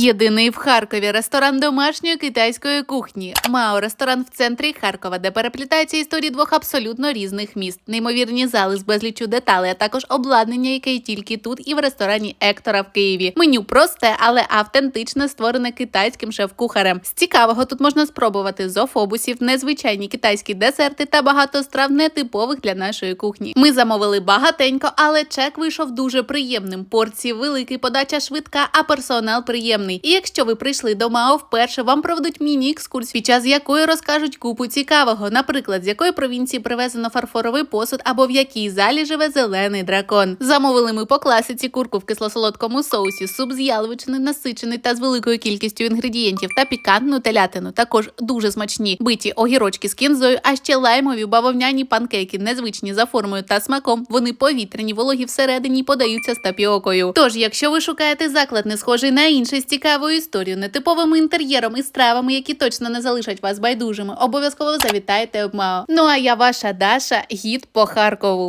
Єдиний в Харкові ресторан домашньої китайської кухні. Мао ресторан в центрі Харкова, де переплітаються історії двох абсолютно різних міст, неймовірні зали з безліччю деталей, а також обладнання, яке тільки тут і в ресторані Ектора в Києві. Меню просте, але автентично створене китайським шеф-кухарем. З цікавого тут можна спробувати зофобусів, незвичайні китайські десерти та багато страв нетипових для нашої кухні. Ми замовили багатенько, але чек вийшов дуже приємним. Порції великі, подача швидка, а персонал приємний. І якщо ви прийшли до МАО вперше, вам проведуть міні-екскурс, під час якої розкажуть купу цікавого. Наприклад, з якої провінції привезено фарфоровий посуд або в якій залі живе зелений дракон. Замовили ми по класиці курку в кисло-солодкому соусі, суп з яловичини, насичений та з великою кількістю інгредієнтів та пікантну телятину. Також дуже смачні биті огірочки з кінзою, а ще лаймові бавовняні панкейки, незвичні за формою та смаком. Вони повітряні, вологі всередині подаються з тапіокою. Тож, якщо ви шукаєте заклад, не схожий на інший з цікавою історією, нетиповим інтер'єром і стравами, які точно не залишать вас байдужими, обов'язково завітайте в МАО. Ну а я ваша Даша, гід по Харкову.